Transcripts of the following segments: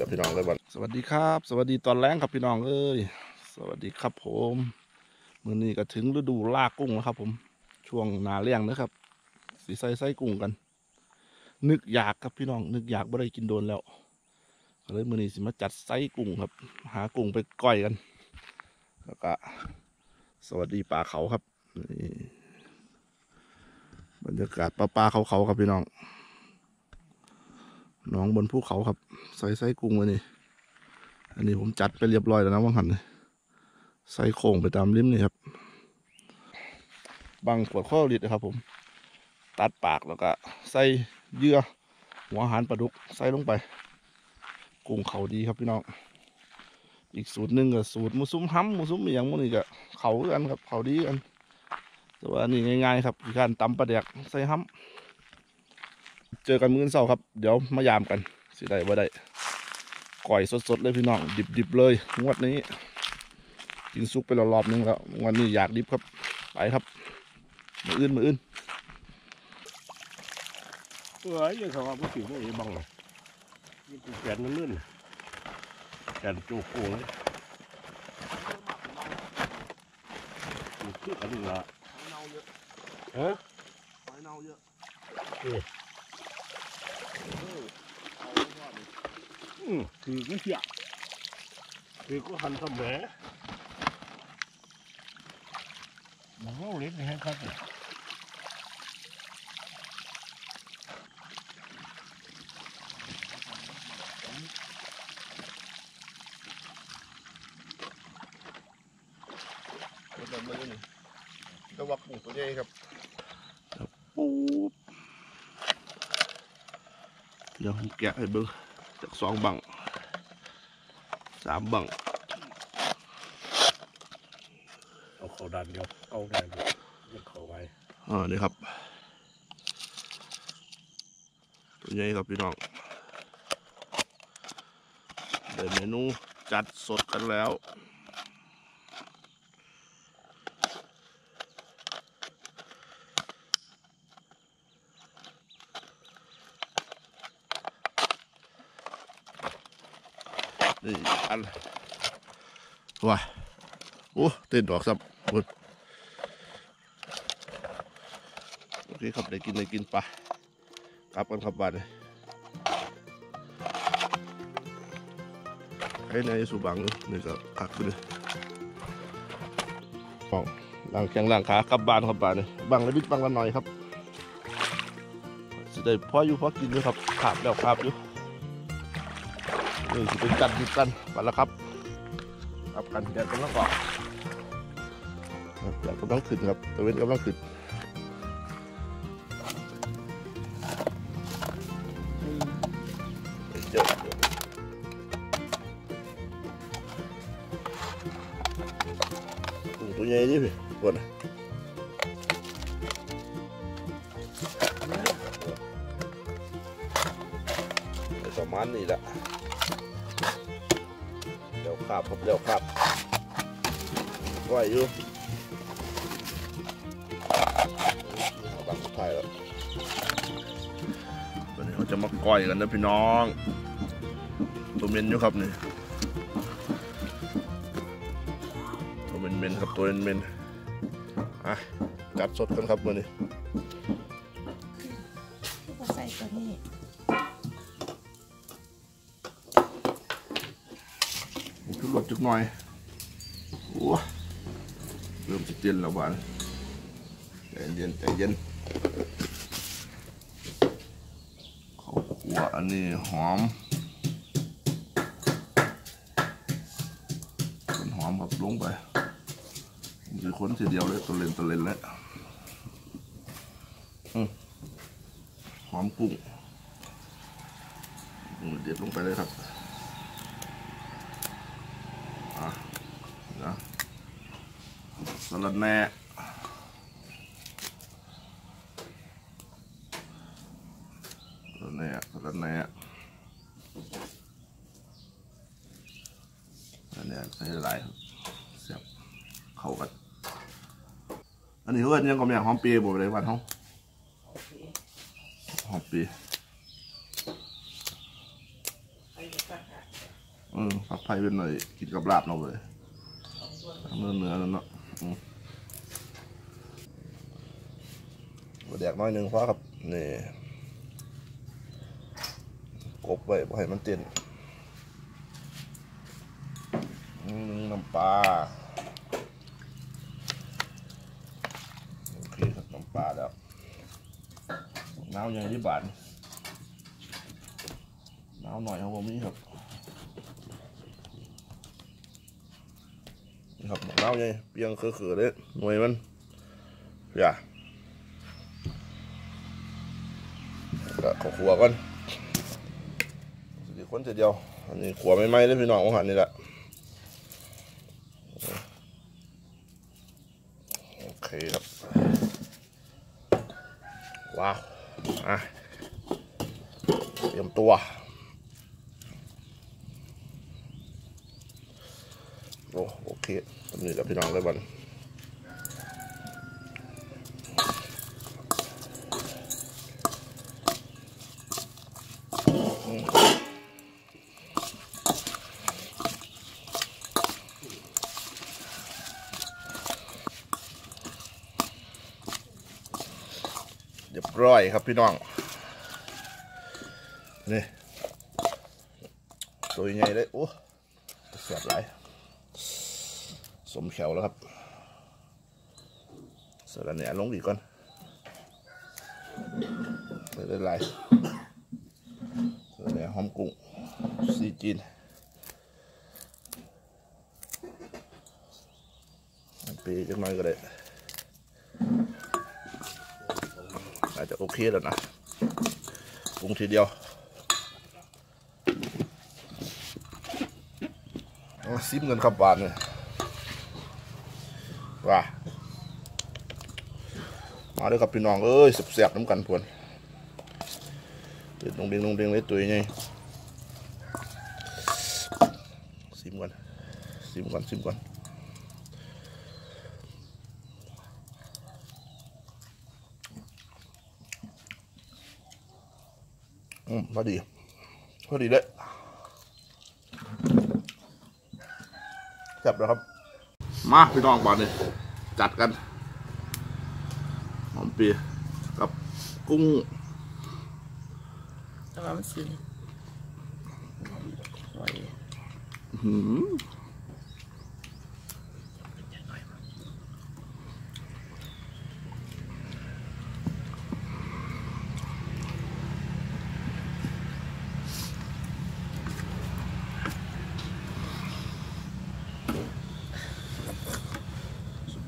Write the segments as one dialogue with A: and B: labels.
A: แหละพี่น้องเลยวันสวัสดีครับ สวัสดีตอนแรงครับพี่น้องเอ้ยสวัสดีครับผมมื้อนี้ก็ถึงฤดูลากกุ้งแล้วครับ ผมช่วงนาเลี้ยงนะครับสีใส่ไส้กุ้งกัน นึกอยากครับพี่น้อง นึกอยากบ่ได้กินโดนแล้วก็เลยมื้อนี้สิมาจัดไส้กุ้งครับ หากุ้งไปก้อยกันแล้วก็สวัสดีป่าเขาครับบรรยากาศป่าป่าเขาเขาครับพี่น้อง หน้องบนภูเขาครับใส่ไส้กุ้งไว้นี่อันนี้ผมจัดไปเรียบร้อยแล้วนะว่างหันเลยใส่โค้งไปตามริมนี่ครับบางขวดข้าวลิตรนะครับผม ตัดปากแล้วก็ใส่เยื่อหัวหารปลาดุกใส่ลงไป กุ้งเขาดีครับพี่น้องอีกสูตรหนึ่งก็สูตรมูซุ้มห้ำมูซุ้มอย่างมูนี่ก็เขากันครับเขาดีกันแต่ว่านี่ง่ายๆครับการตำปลาแดกใส่ห้ำ เจอกันมื้อเช้าครับ เดี๋ยวมายามกันสิได้บ่ได้ก่อยสดๆเลยพี่น้องดิบๆเลยงวดนี้กินซุกไปแล้วรอบนึงแล้ววันนี้อยากดิบครับไปครับมืออื่นมืออื่น
B: เอ้ยยังเขาว่าผู้สิวไม่บังเลยนี่กูแขนมันลื่นแขนจูกูเลยมันคืออันนี้ละ
A: เน่าเยอะ
B: ฮะ
A: หอยเน่าเยอะ
B: อืมคือไม่เสียคือก็หันทำแหมมันก็เล็กให้ครับเนี่ย
A: เดินมาเลยนี่ก็วักปุ่งตัวใหญ่ครับปุ๊บเดี๋ยวผมแกะให้เบิ้งจา กสองบังสามบัง
B: เอาเขาดันเดียวเอาได้เลยยังเขาไว้
A: อ่านี่ครับตัวใหญ่ครับพี่น้องได้เมนูจัดสดกันแล้ว นี่อันว้าโอ้เต้นดอกซับหมดโอเคครับได้กินได้กินไปะกลับกันครับบ้านเลยให้ในสุบังนี่ก็คักไปเลยมองหลังแข้งหลังขากลับบ้านครับบ้านเลยบังละบิดบังละหน่อยครับ สิได้พออยู่พอกินอยู่ครับขาบแล้วขาบอยู่ นี่สิเป็นกันดิบกันไปแล้วครับครับกันแดดกำลังออกครับแดดกำลังขึ้นครับตะเวนกำลังขึ้นเยอะตัวใหญ่ดิพี่ปวดนะประมาณนี้แหละ ขับครับเดี๋ยวขับไหวอยู่เอาบังสุดท้ายแล้ววันนี้เราจะมาก้อยกันนะพี่น้องตัวเมนอยู่ครับนี่ตัวเมนเมนครับตัวเมนเมนอะจัดสดกันครับวันนี้
C: ใส่ตัวนี้
A: จุกหน่อยโอ้เริ่มจะเย็นแล้วบ้านใจเย็นใจเย็นข้าวคั่วอันนี้หอมต้นหอมครับลงไปมันจะค้นทีเดียวเลยตัวเลนตัวเลนเลยอืมหอมกุ้งกุ้งเด็ดลงไปเลยครับ อะนะ สลัดแหน่สลัดแหน่สลัดแหน่สลัดแหน่ใส่หลายเสียบเข้ากันอันนี้เขาเอิ้นยังก็แม่หอมปีบ่เลยวันเขาหอมปีอืมผักไผ่เป็นหน่อยกินกับลาบเนาเลยเนื้อเนื้อนั่นเนาะอืมบ แดกน้อยหนึงพอครับ นี่กบไว้ให้มันเต้นน้ำปลาโอเคครับน้ำปลาแล้วน้ำยังที่บานน้ำหน่อยครับผมนี่ครับนี่ครับมะนาวไงเปียงเขือๆเลยหน่วยมันอย่า ก็ขอขัวก่อนสิคนเดียว อันนี้ขัวไม่ไหม้เลยพี่น้องของหันนี่แหละโอเคครับ ว้าวอะเตรียมตัวโอโอเคตำนี้กับพี่น้องเลยบัน ร้อยครับพี่น้อง นี่ ตัวใหญ่เลยโอ้เสียบหลายสมแขวแล้วครับเสร็จแล้วเนี่ยลงอีกก่อนไม่ได้ไรเสร็จแล้วเนี่ยหอมกุ้งซีจีนปีจังหน่อยก็ได้อาจจะ โอเคแล้วนะปรุงทีเดียวเอาซิมกันครับหวานเลยว่ามาด้วยครับพี่น้องเอ้ยเสียบๆน้ำกันพวนเด็ดลงเด้งลงเด้งเลยตัวใหญ่ซิมก่อนซิมก่อนซิมก่อน พอดี พอดีเลยจับแล้วครับ มาพี่น้องบอลเลยจัดกันหอมปีกับกุ้ง
C: แต่ว่ามันสีสวย
A: หืม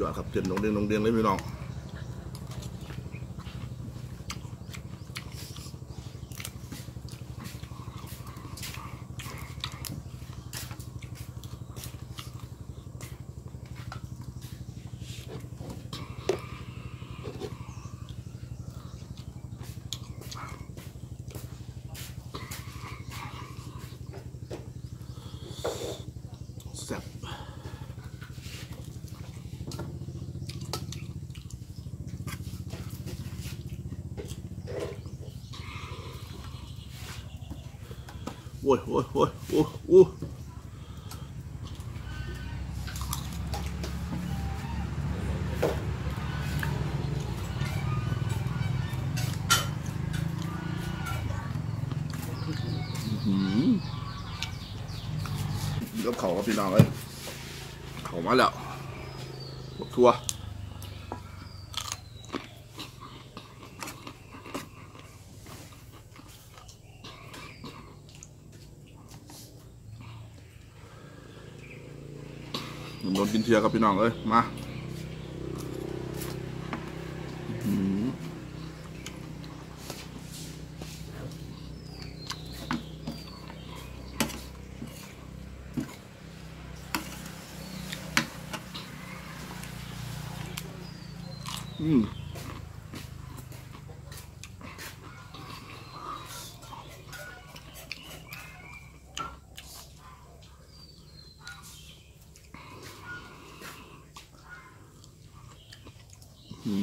A: ยอดครับเจ็ดลงเดียงลงเดียงเลยพี่น้อง อ้ยโอ้ยโอ้ยโอ้ยโอ้ยอื้อหือกับเขากับพี่น้องเลยเขามาแล้วทัวผ กินเทียกับพี่น้องเลยมาอืม อื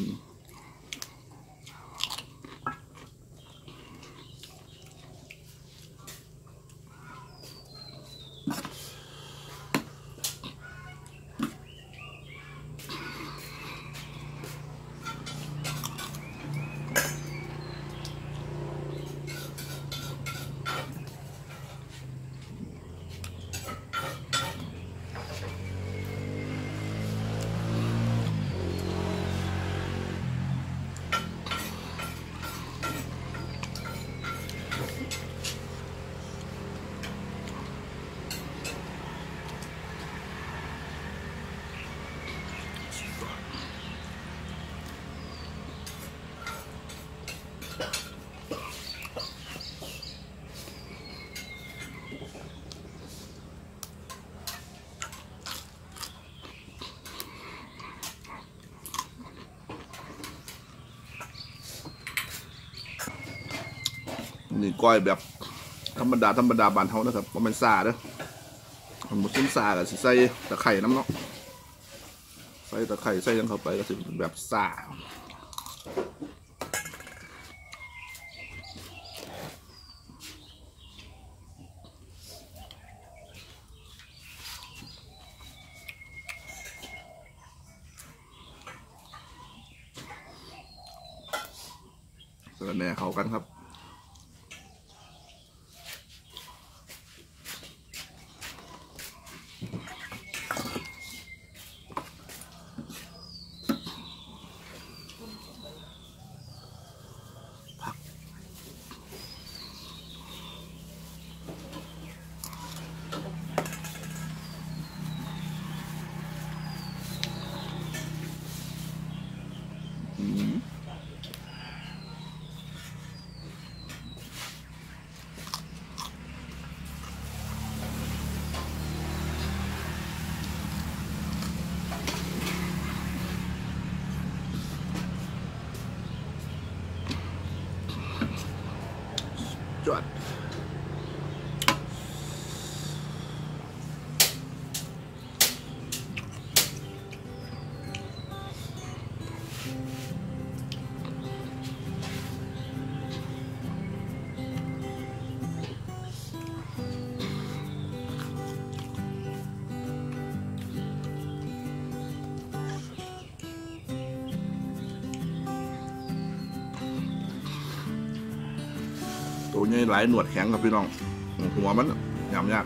A: นี่ก้อยแบบธรรมดาธรรมดาบานเฮานะครับบ่แม่นซาเด้อมันบ่ซุ่มซาก็สิใส่ตะไคร่น้ำเนาะใส่ตะไคร่ใส่ยังเข้าไปก็สิเป็นแบบซาสะระแหน่เขากันครับ จ วดตัวนี้หลายหนวดแข็งครับพี่น้อง หัวมันยำยาก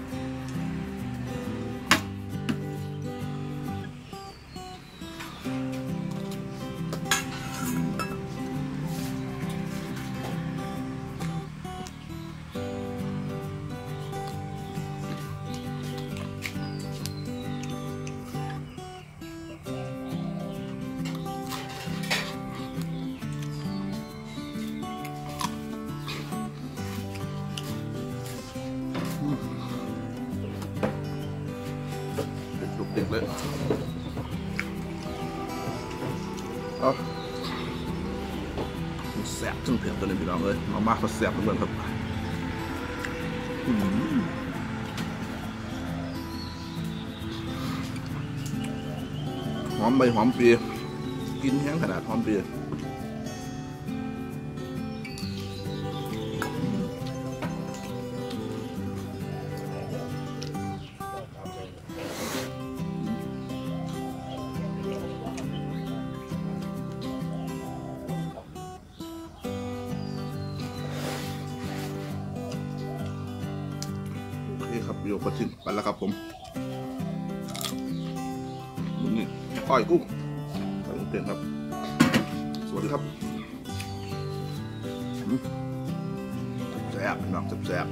A: แสบจังเผ็ดตัวนี้พี่น้องเลยเอามาเขาแสบเหมือนครับหอมใบหอมปีกินแห้งขนาดหอมปี โอเคครับโยกระทิ้งไปแล้วครับผมนี่อ้อยกุ้งใส่เต้นครับ สวัสดีครับแซ่บน้องแซ่บ